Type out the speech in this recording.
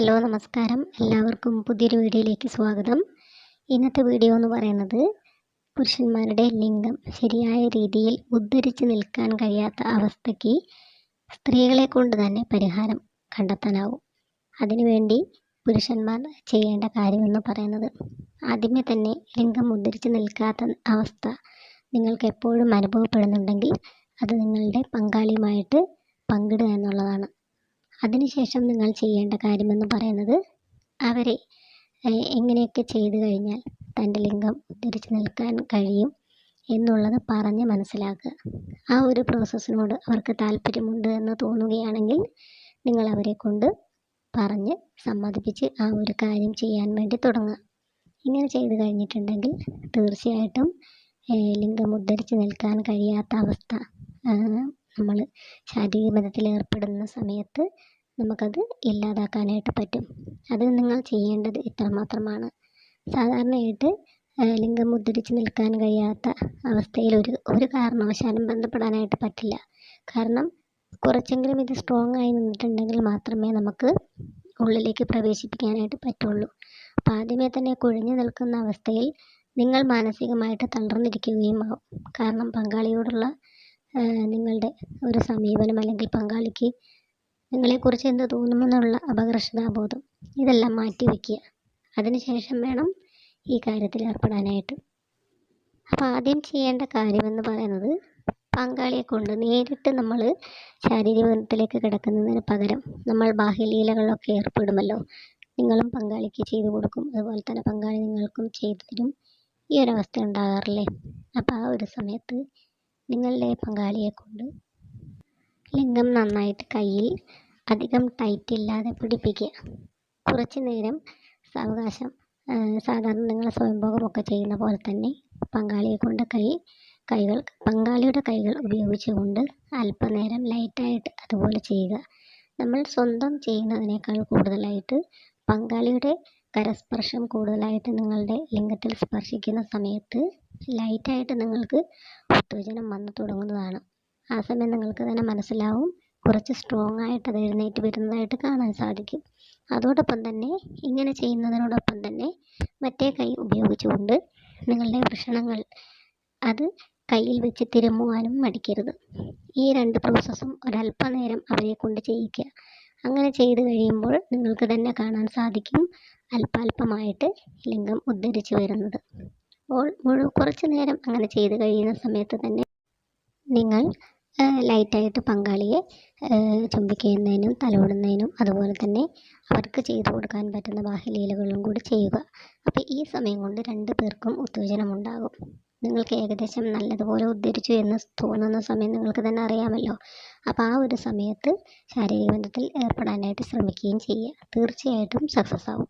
Hello നമസ്കാരം. എല്ലാവർക്കും പുതിയൊരു വീഡിയോയിലേക്ക് സ്വാഗതം. ഇന്നത്തെ വീഡിയോ എന്ന് പറയുന്നത് പുരുഷന്മാരുടെ ലിംഗം ശരിയായ രീതിയിൽ ഉദ്ധരിച്ച് നിൽക്കാൻ കഴിയാത്ത അവസ്ഥയ്ക്ക് സ്ത്രീകളെ കൊണ്ട് തന്നെ പരിഹാരം കണ്ടെത്താനാവും. അതിനുവേണ്ടി പുരുഷന്മാർ ചെയ്യേണ്ട കാര്യമെന്ന് പറയുന്നത് ആദ്യമേ തന്നെ ലിംഗം ഉദ്ധരിച്ച് നിൽക്കാത്ത അവസ്ഥ നിങ്ങൾക്ക് എപ്പോഴും അനുഭവപ്പെടുന്നുണ്ടെങ്കിൽ അത് നിങ്ങളുടെ പങ്കാളിയുമായിട്ട് പങ്കിടുക എന്നുള്ളതാണ്. അതിനുശേഷം നിങ്ങൾ ചെയ്യേണ്ട കാര്യമെന്ന് പറയുന്നത് അവരെ എങ്ങനെയൊക്കെ ചെയ്തു കഴിഞ്ഞാൽ തന്റെ ലിംഗം ഉദ്ധരിച്ച് നിൽക്കാൻ കഴിയും എന്നുള്ളത് പറഞ്ഞ് മനസ്സിലാക്കുക. ആ ഒരു പ്രോസസ്സിനോട് അവർക്ക് താല്പര്യമുണ്ട് എന്ന് തോന്നുകയാണെങ്കിൽ നിങ്ങൾ അവരെ കൊണ്ട് പറഞ്ഞ് സമ്മതിപ്പിച്ച് ആ ഒരു കാര്യം ചെയ്യാൻ വേണ്ടി തുടങ്ങുക. ഇങ്ങനെ ചെയ്തു കഴിഞ്ഞിട്ടുണ്ടെങ്കിൽ തീർച്ചയായിട്ടും ലിംഗം ഉദ്ധരിച്ച് നിൽക്കാൻ കഴിയാത്ത അവസ്ഥ നമ്മൾ ശാരീരിക ബന്ധത്തിൽ ഏർപ്പെടുന്ന സമയത്ത് നമുക്കത് ഇല്ലാതാക്കാനായിട്ട് പറ്റും. അത് നിങ്ങൾ ചെയ്യേണ്ടത് ഇത്രമാത്രമാണ്. സാധാരണയായിട്ട് ലിംഗം ഉദ്ധരിച്ച് നിൽക്കാൻ കഴിയാത്ത അവസ്ഥയിൽ ഒരു ഒരു കാരണവശാലും ബന്ധപ്പെടാനായിട്ട് പറ്റില്ല. കാരണം കുറച്ചെങ്കിലും ഇത് സ്ട്രോങ് ആയി നിന്നിട്ടുണ്ടെങ്കിൽ മാത്രമേ നമുക്ക് ഉള്ളിലേക്ക് പ്രവേശിപ്പിക്കാനായിട്ട് പറ്റുള്ളൂ. അപ്പോൾ ആദ്യമേ തന്നെ കുഴഞ്ഞു നിൽക്കുന്ന അവസ്ഥയിൽ നിങ്ങൾ മാനസികമായിട്ട് തളർന്നിരിക്കുകയും ആവും. കാരണം പങ്കാളിയോടുള്ള നിങ്ങളുടെ ഒരു സമീപനം അല്ലെങ്കിൽ പങ്കാളിക്ക് നിങ്ങളെക്കുറിച്ച് എന്ത് തോന്നുമെന്നുള്ള അപകർഷതാബോധം ഇതെല്ലാം മാറ്റി വയ്ക്കുക അതിനുശേഷം വേണം ഈ കാര്യത്തിൽ ഏർപ്പെടാനായിട്ട്. അപ്പോൾ ആദ്യം ചെയ്യേണ്ട കാര്യമെന്ന് പറയുന്നത് പങ്കാളിയെ കൊണ്ട് നേരിട്ട് നമ്മൾ ശാരീരിക ബന്ധത്തിലേക്ക് കിടക്കുന്നതിന് പകരം നമ്മൾ ബാഹ്യലീലകളിലൊക്കെ ഏർപ്പെടുമല്ലോ. നിങ്ങളും പങ്കാളിക്ക് ചെയ്തു കൊടുക്കും. അതുപോലെ തന്നെ പങ്കാളി നിങ്ങൾക്കും ചെയ്തു തരും. ഈ ഒരവസ്ഥ ഉണ്ടാകാറില്ലേ? അപ്പോൾ ആ ഒരു സമയത്ത് നിങ്ങളുടെ പങ്കാളിയെ കൊണ്ട് ലിംഗം നന്നായിട്ട് കയ്യിൽ അധികം ടൈറ്റ് ഇല്ലാതെ പിടിപ്പിക്കുക. കുറച്ച് നേരം സാവകാശം സാധാരണ നിങ്ങൾ സ്വയംഭോഗമൊക്കെ ചെയ്യുന്ന പോലെ തന്നെ പങ്കാളിയെ കൊണ്ട് കൈ കൈകൾ പങ്കാളിയുടെ കൈകൾ ഉപയോഗിച്ചുകൊണ്ട് അല്പനേരം ലൈറ്റായിട്ട് അതുപോലെ ചെയ്യുക. നമ്മൾ സ്വന്തം ചെയ്യുന്നതിനേക്കാൾ കൂടുതലായിട്ട് പങ്കാളിയുടെ കരസ്പർശം കൂടുതലായിട്ട് നിങ്ങളുടെ ലിംഗത്തിൽ സ്പർശിക്കുന്ന സമയത്ത് ലൈറ്റായിട്ട് നിങ്ങൾക്ക് ഉത്തേജനം വന്നു തുടങ്ങുന്നതാണ്. ആ സമയം നിങ്ങൾക്ക് തന്നെ മനസ്സിലാവും. കുറച്ച് സ്ട്രോങ് ആയിട്ട് അത് എഴുന്നേറ്റ് വരുന്നതായിട്ട് കാണാൻ സാധിക്കും. അതോടൊപ്പം തന്നെ ഇങ്ങനെ ചെയ്യുന്നതിനോടൊപ്പം തന്നെ മറ്റേ കൈ ഉപയോഗിച്ചുകൊണ്ട് നിങ്ങളുടെ വൃഷണങ്ങൾ അത് കയ്യിൽ വെച്ച് തിരുമ്മുവാനും മടിക്കരുത്. ഈ രണ്ട് പ്രോസസ്സും ഒരല്പനേരം അവരെ കൊണ്ട് ചെയ്യിക്കുക. അങ്ങനെ ചെയ്തു കഴിയുമ്പോൾ നിങ്ങൾക്ക് തന്നെ കാണാൻ സാധിക്കും അല്പാൽപമായിട്ട് ലിംഗം ഉദ്ധരിച്ചു വരുന്നത്. അപ്പോൾ മുഴു കുറച്ച് നേരം അങ്ങനെ ചെയ്ത് കഴിയുന്ന സമയത്ത് തന്നെ നിങ്ങൾ ലൈറ്റായിട്ട് പങ്കാളിയെ ചുംബിക്കുന്നതിനും തലോടുന്നതിനും അതുപോലെ തന്നെ അവർക്ക് ചെയ്തു കൊടുക്കാൻ പറ്റുന്ന ബാഹ്യലീലകളും കൂടി ചെയ്യുക. അപ്പോൾ ഈ സമയം കൊണ്ട് രണ്ട് പേർക്കും ഉത്തേജനമുണ്ടാകും. നിങ്ങൾക്ക് ഏകദേശം നല്ലതുപോലെ ഉദ്ധരിച്ചു എന്ന് തോന്നുന്ന സമയം നിങ്ങൾക്ക് തന്നെ അറിയാമല്ലോ. അപ്പോൾ ആ ഒരു സമയത്ത് ശാരീരിക ബന്ധത്തിൽ ഏർപ്പെടാനായിട്ട് ശ്രമിക്കുകയും ചെയ്യുക. തീർച്ചയായിട്ടും സക്സസ് ആവും.